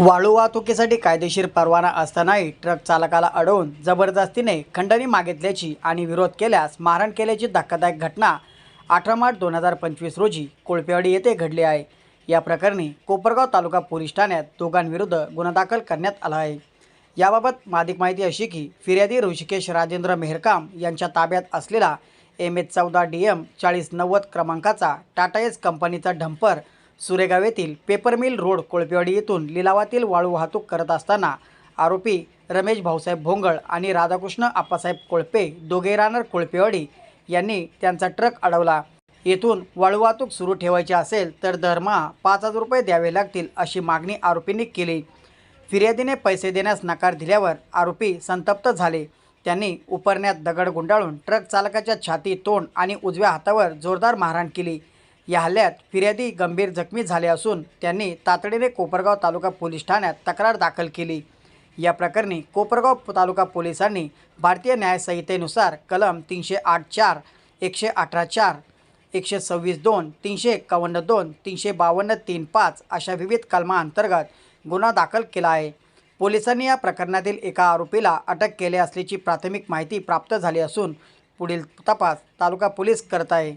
वाळू वाहतुकीसाठी कायदेशीर परवाना असतानाही ट्रक चालकाला अडवून जबरदस्तीने खंडणी मागितल्याची आणि विरोध केल्यास मारहाण केल्याची धक्कादायक घटना अठरा मार्च दोन हजार पंचवीस रोजी कोळपेवाडी येथे घडली आहे. या प्रकरणी कोपरगाव तालुका पोलीस ठाण्यात दोघांविरुद्ध गुन्हा दाखल करण्यात आला आहे. याबाबत अधिक माहिती अशी की फिर्यादी ऋषिकेश राजेंद्र मेहरकाम यांच्या ताब्यात असलेला एम एच चौदा डी एम चाळीस नव्वद क्रमांकाचा टाटा एस कंपनीचा ढंपर सुरेगाव येथील पेपरमिल रोड कोळपेवाडी येथून लिलावातील वाळू वाहतूक करत असताना आरोपी रमेश भाऊसाहेब भोंगळ आणि राधाकृष्ण आप्पासाहेब कोळपे दोघे राहणार कोळपेवाडी यांनी त्यांचा ट्रक अडवला. येथून वाळू वाहतूक सुरू ठेवायची असेल तर दरमहा पाच हजार रुपये द्यावे लागतील अशी मागणी आरोपींनी केली. फिर्यादीने पैसे देण्यास नकार दिल्यावर आरोपी संतप्त झाले. त्यांनी उपरण्यात दगड गुंडाळून ट्रक चालकाच्या छाती तोंड आणि उजव्या हातावर जोरदार मारहाण केली. या हल्ल्यात फिर्यादी गंभीर जखमी झाले असून त्यांनी तातडीने कोपरगाव तालुका पोलीस ठाण्यात तक्रार दाखल केली. या प्रकरणी कोपरगाव तालुका पोलिसांनी भारतीय न्यायसंहितेनुसार कलम तीनशे आठ चार एकशे अठरा चार एकशे सव्वीस दोन तीनशे एक्कावन्न दोन तीनशे बावन्न तीन पाच अशा विविध कलमांतर्गत गुन्हा दाखल केला आहे. पोलिसांनी या प्रकरणातील एका आरोपीला अटक केली असल्याची प्राथमिक माहिती प्राप्त झाली असून पुढील तपास तालुका पोलीस करत आहे.